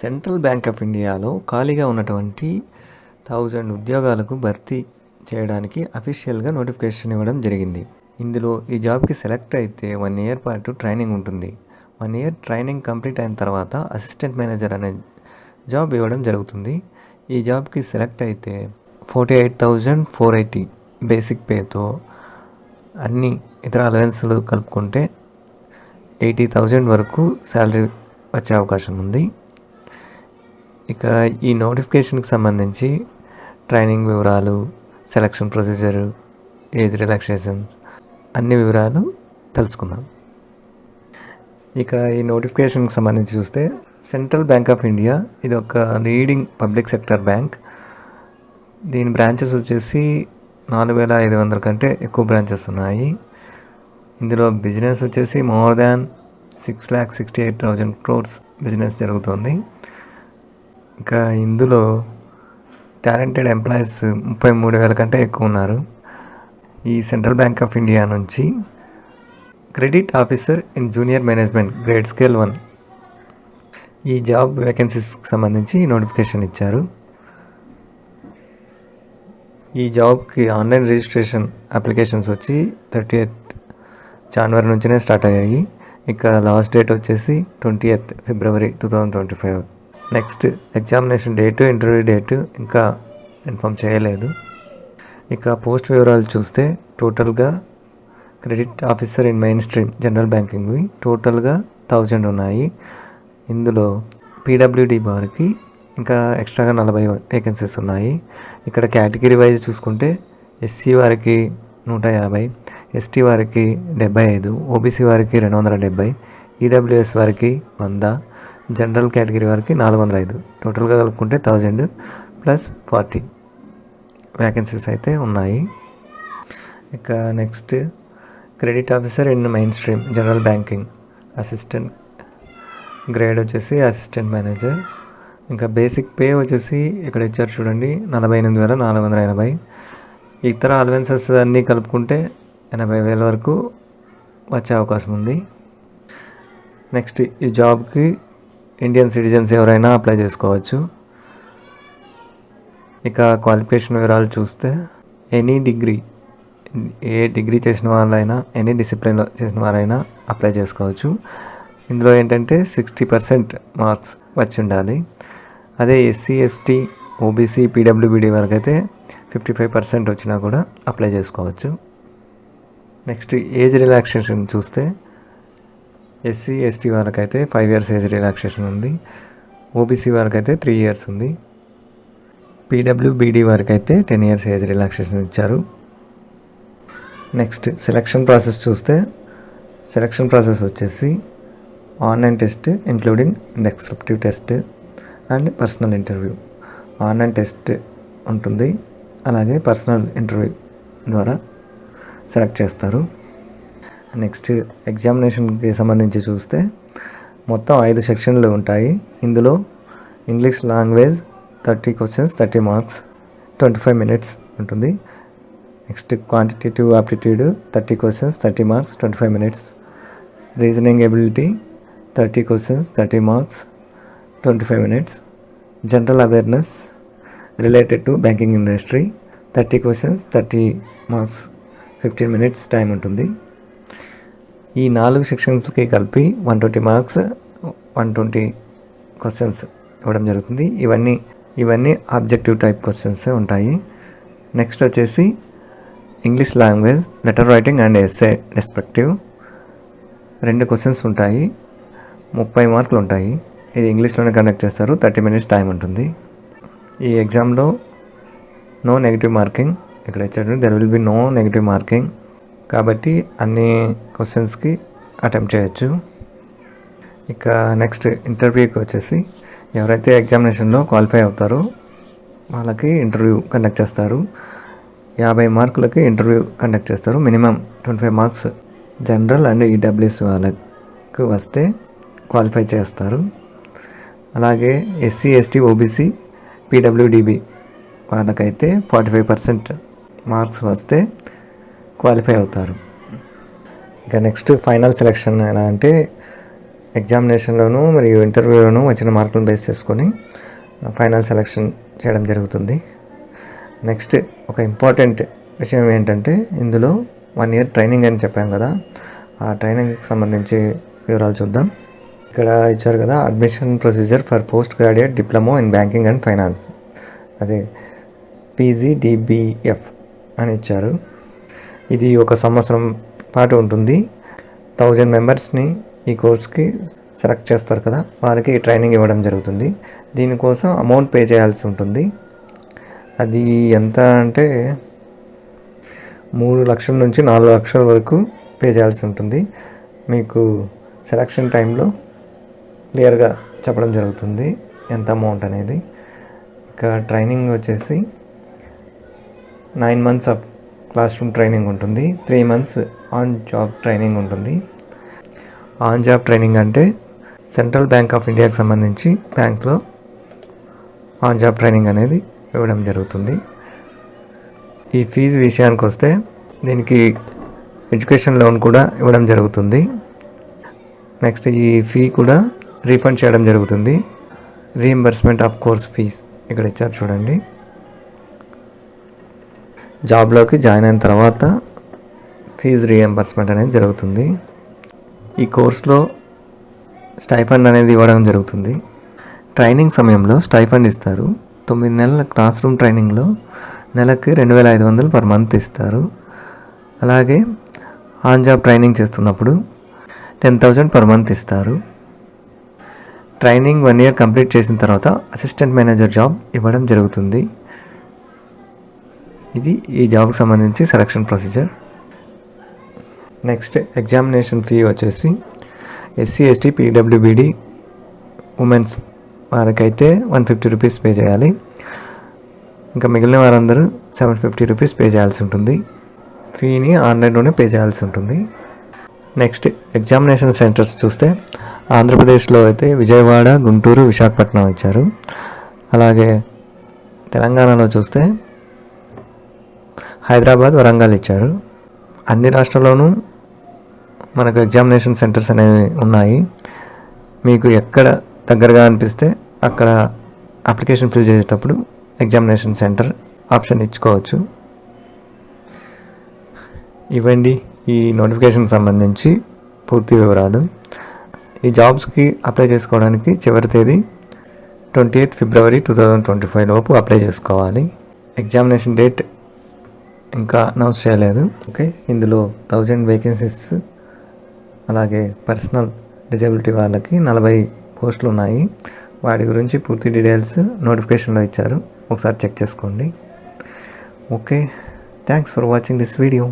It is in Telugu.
సెంట్రల్ బ్యాంక్ ఆఫ్ ఇండియాలో ఖాళీగా ఉన్నటువంటి థౌజండ్ ఉద్యోగాలకు భర్తీ చేయడానికి అఫీషియల్గా నోటిఫికేషన్ ఇవ్వడం జరిగింది. ఇందులో ఈ జాబ్కి సెలెక్ట్ అయితే వన్ ఇయర్ పాటు ట్రైనింగ్ ఉంటుంది. వన్ ఇయర్ ట్రైనింగ్ కంప్లీట్ అయిన తర్వాత అసిస్టెంట్ మేనేజర్ అనే జాబ్ ఇవ్వడం జరుగుతుంది. ఈ జాబ్కి సెలెక్ట్ అయితే forty eight thousand four eighty basic పేతో అన్ని ఇతర అలవెన్స్లు కలుపుకుంటే ఎయిటీ థౌజండ్ వరకు శాలరీ వచ్చే అవకాశం ఉంది. ఇక ఈ నోటిఫికేషన్కి సంబంధించి ట్రైనింగ్ వివరాలు సెలక్షన్ ప్రొసీజర్ ఏజ్ రిలాక్సేషన్ అన్ని వివరాలు తెలుసుకుందాం. ఇక ఈ నోటిఫికేషన్కి సంబంధించి చూస్తే సెంట్రల్ బ్యాంక్ ఆఫ్ ఇండియా ఇది ఒక లీడింగ్ పబ్లిక్ సెక్టర్ బ్యాంక్. దీని బ్రాంచెస్ వచ్చేసి నాలుగు వేల ఐదు వందల కంటే ఎక్కువ బ్రాంచెస్ ఉన్నాయి. ఇందులో బిజినెస్ వచ్చేసి more than six lakh sixty eight thousand crores business జరుగుతుంది. ఇంకా ఇందులో టాలెంటెడ్ ఎంప్లాయీస్ ముప్పై మూడు వేల కంటే ఎక్కువ ఉన్నారు ఈ సెంట్రల్ బ్యాంక్ ఆఫ్ ఇండియా నుంచి credit officer in junior management grade scale one. ఈ జాబ్ వేకెన్సీస్కి సంబంధించి నోటిఫికేషన్ ఇచ్చారు. ఈ జాబ్కి ఆన్లైన్ రిజిస్ట్రేషన్ అప్లికేషన్స్ వచ్చి థర్టీ ఎయిత్ జనవరి నుంచినే స్టార్ట్ అయ్యాయి. ఇక లాస్ట్ డేట్ వచ్చేసి ట్వంటీ ఎయిత్ ఫిబ్రవరి two thousand twenty five. Next examination date interview date ఇంకా ఇన్ఫామ్ చేయలేదు. ఇక పోస్ట్ వివరాలు చూస్తే టోటల్గా credit officer in main stream general బ్యాంకింగ్వి టోటల్గా థౌజండ్ ఉన్నాయి. ఇందులో పీడబ్ల్యూడి బార్కి ఇంకా ఎక్స్ట్రాగా నలభై వేకెన్సీస్ ఉన్నాయి. ఇక్కడ కేటగిరీ వైజ్ చూసుకుంటే ఎస్సీ వారికి నూట యాభై ఎస్టీ వారికి డెబ్బై ఐదు ఓబీసీ వారికి రెండు వందల డెబ్బై ఈడబ్ల్యూఎస్ వారికి వంద జనరల్ కేటగిరీ వారికి నాలుగు వందల ఐదు. టోటల్గా కలుపుకుంటే థౌజండ్ ప్లస్ ఫార్టీ. వ్యాకెన్సీస్ అయితే ఉన్నాయి. ఇక next credit officer in main stream general banking assistant grade వచ్చేసి అసిస్టెంట్ మేనేజర్ ఇంకా బేసిక్ పే వచ్చేసి ఇక్కడ ఇచ్చారు చూడండి నలభై ఎనిమిది వేల నాలుగు వందల ఎనభై. ఇతర అలవెన్సెస్ అన్నీ కలుపుకుంటే ఎనభై వేల వరకు వచ్చే అవకాశం ఉంది. నెక్స్ట్ ఈ జాబ్కి ఇండియన్ సిటిజన్స్ ఎవరైనా అప్లై చేసుకోవచ్చు. ఇక క్వాలిఫికేషన్ వివరాలు చూస్తే ఎనీ డిగ్రీ ఏ డిగ్రీ చేసిన వాళ్ళైనా ఎనీ డిసిప్లిన్లో చేసిన వారైనా అప్లై చేసుకోవచ్చు. ఇందులో ఏంటంటే సిక్స్టీ పర్సెంట్ మార్క్స్ వచ్చి ఉండాలి. అదే ఎస్సీ ఎస్టీ ఓబీసీ పీడబ్ల్యూబీడీ వరకు అయితే ఫిఫ్టీ ఫైవ్ పర్సెంట్ వచ్చినా కూడా అప్లై చేసుకోవచ్చు. నెక్స్ట్ ఏజ్ రిలాక్సేషన్ చూస్తే ఎస్సీ ఎస్టీ వాళ్ళకైతే ఫైవ్ ఇయర్స్ ఏజ్ రిలాక్సేషన్ ఉంది. ఓబీసీ వాళ్ళకైతే త్రీ ఇయర్స్ ఉంది. పీడబ్ల్యూబీడీ వారికి అయితే టెన్ ఇయర్స్ ఏజ్ రిలాక్సేషన్ ఇచ్చారు. నెక్స్ట్ సెలక్షన్ ప్రాసెస్ చూస్తే సెలక్షన్ ప్రాసెస్ వచ్చేసి online test including descriptive test and personal interview online test ఉంటుంది. అలాగే పర్సనల్ ఇంటర్వ్యూ ద్వారా సెలెక్ట్ చేస్తారు. నెక్స్ట్ ఎగ్జామినేషన్కి సంబంధించి చూస్తే మొత్తం ఐదు సెక్షన్లు ఉంటాయి. ఇందులో English language thirty questions thirty marks twenty five minutes ఉంటుంది. Next quantitative aptitude thirty questions thirty marks twenty five minutes. Reasoning ability thirty questions thirty marks twenty five minutes. General awareness related to banking industry thirty questions thirty marks fifteen minutes time ఉంటుంది. ఈ నాలుగు సెక్షన్స్కి కలిపి one twenty marks one twenty questions ఇవ్వడం జరుగుతుంది. ఇవన్నీ ఇవన్నీ ఆబ్జెక్టివ్ టైప్ క్వశ్చన్స్ ఉంటాయి. నెక్స్ట్ వచ్చేసి English language letter writing and essay respective. రెండు క్వశ్చన్స్ ఉంటాయి. ముప్పై మార్కులు ఉంటాయి. ఇది ఇంగ్లీష్లోనే కండక్ట్ చేస్తారు. థర్టీ మినిట్స్ టైం ఉంటుంది. ఈ ఎగ్జామ్లో నో నెగిటివ్ మార్కింగ్ ఇక్కడ ఇచ్చారు. There will be no negative marking కాబట్టి అన్ని క్వశ్చన్స్కి అటెంప్ట్ చేయొచ్చు. ఇక నెక్స్ట్ ఇంటర్వ్యూకి వచ్చేసి ఎవరైతే ఎగ్జామినేషన్లో క్వాలిఫై అవుతారో వాళ్ళకి ఇంటర్వ్యూ కండక్ట్ చేస్తారు. యాభై మార్కులకి ఇంటర్వ్యూ కండక్ట్ చేస్తారు. Minimum twenty five marks general and EWS వాళ్ళకు వస్తే క్వాలిఫై చేస్తారు. అలాగే ఎస్సీ ఎస్టీ ఓబీసీ పీడబ్ల్యూడిబి వాళ్ళకైతే ఫార్టీ ఫైవ్ పర్సెంట్ మార్క్స్ వస్తే క్వాలిఫై అవుతారు. ఇంకా నెక్స్ట్ ఫైనల్ సెలెక్షన్ ఎలా అంటే ఎగ్జామినేషన్లోను మరియు ఇంటర్వ్యూలోను వచ్చిన మార్కులను బేస్ చేసుకొని ఫైనల్ సెలెక్షన్ చేయడం జరుగుతుంది. నెక్స్ట్ ఒక ఇంపార్టెంట్ విషయం ఏంటంటే ఇందులో వన్ ఇయర్ ట్రైనింగ్ అని చెప్పాం కదా. ఆ ట్రైనింగ్కి సంబంధించి వివరాలు చూద్దాం. ఇక్కడ ఇచ్చారు కదా admission procedure for post graduate diploma in banking and finance అదే పీజీడిబిఎఫ్ అని ఇచ్చారు. ఇది ఒక సంవత్సరం పాటు ఉంటుంది. థౌజండ్ మెంబర్స్ని ఈ కోర్స్కి సెలెక్ట్ చేస్తారు కదా వారికి ట్రైనింగ్ ఇవ్వడం జరుగుతుంది. దీనికోసం అమౌంట్ పే చేయాల్సి ఉంటుంది. అది ఎంత అంటే మూడు లక్షల నుంచి నాలుగు లక్షల వరకు పే చేయాల్సి ఉంటుంది. మీకు సెలక్షన్ టైంలో క్లియర్గా చెప్పడం జరుగుతుంది ఎంత అమౌంట్ అనేది. ఇక ట్రైనింగ్ వచ్చేసి nine months of class room training ఉంటుంది. Three months on job training ఉంటుంది. ఆన్ జాబ్ ట్రైనింగ్ అంటే సెంట్రల్ బ్యాంక్ ఆఫ్ ఇండియాకి సంబంధించి బ్యాంక్లో ఆన్ జాబ్ ట్రైనింగ్ అనేది ఇవ్వడం జరుగుతుంది. ఈ ఫీజు విషయానికి వస్తే దీనికి ఎడ్యుకేషన్ లోన్ కూడా ఇవ్వడం జరుగుతుంది. నెక్స్ట్ ఈ ఫీ కూడా రీఫండ్ చేయడం జరుగుతుంది. రీఎంబర్స్మెంట్ ఆఫ్ కోర్స్ ఫీజ్ ఇక్కడ ఇచ్చారు చూడండి. జాబ్లోకి జాయిన్ అయిన తర్వాత ఫీజు రీఎంబర్స్మెంట్ అనేది జరుగుతుంది. ఈ కోర్స్లో స్టైఫండ్ అనేది ఇవ్వడం జరుగుతుంది. ట్రైనింగ్ సమయంలో స్టైఫండ్ ఇస్తారు. తొమ్మిది నెలల క్లాస్ రూమ్ ట్రైనింగ్లో నెలకి రెండు వేల ఐదు వందలు పర్ మంత్ ఇస్తారు. అలాగే ఆన్ జాబ్ ట్రైనింగ్ చేస్తున్నప్పుడు టెన్ థౌజండ్ పర్ మంత్ ఇస్తారు. ట్రైనింగ్ వన్ ఇయర్ కంప్లీట్ చేసిన తర్వాత అసిస్టెంట్ మేనేజర్ జాబ్ ఇవ్వడం జరుగుతుంది. ఇది ఈ జాబ్కి సంబంధించి selection procedure next examination fee వచ్చేసి ఎస్సీ ఎస్టీ పీడబ్ల్యూబీడి ఉమెన్స్ వారికైతే వన్ ఫిఫ్టీ రూపీస్ పే చేయాలి. ఇంకా మిగిలిన వారందరూ సెవెన్ ఫిఫ్టీ రూపీస్ పే చేయాల్సి ఉంటుంది. ఫీని ఆన్లైన్లోనే పే చేయాల్సి ఉంటుంది. నెక్స్ట్ ఎగ్జామినేషన్ సెంటర్స్ చూస్తే ఆంధ్రప్రదేశ్లో అయితే విజయవాడ గుంటూరు విశాఖపట్నం ఇచ్చారు. అలాగే తెలంగాణలో చూస్తే హైదరాబాద్ వరంగల్ ఇచ్చారు. అన్ని రాష్ట్రాల్లోనూ మనకు ఎగ్జామినేషన్ సెంటర్స్ అనేవి ఉన్నాయి. మీకు ఎక్కడ దగ్గరగా అనిపిస్తే అక్కడ అప్లికేషన్ ఫిల్ చేసేటప్పుడు ఎగ్జామినేషన్ సెంటర్ ఆప్షన్ ఇచ్చుకోవచ్చు. ఇవ్వండి ఈ నోటిఫికేషన్ సంబంధించి పూర్తి వివరాలు. ఈ జాబ్స్కి అప్లై చేసుకోవడానికి చివరి తేదీ twenty eighth February two thousand twenty five లోపు అప్లై చేసుకోవాలి. ఎగ్జామినేషన్ డేట్ ఇంకా అనౌన్స్ చేయలేదు. ఓకే ఇందులో థౌజండ్ వేకెన్సీస్ అలాగే పర్సనల్ డిజబిలిటీ వాళ్ళకి నలభై పోస్టులు ఉన్నాయి. వాటి గురించి పూర్తి డీటెయిల్స్ నోటిఫికేషన్లో ఇచ్చారు. ఒకసారి చెక్ చేసుకోండి. Okay thanks for watching this video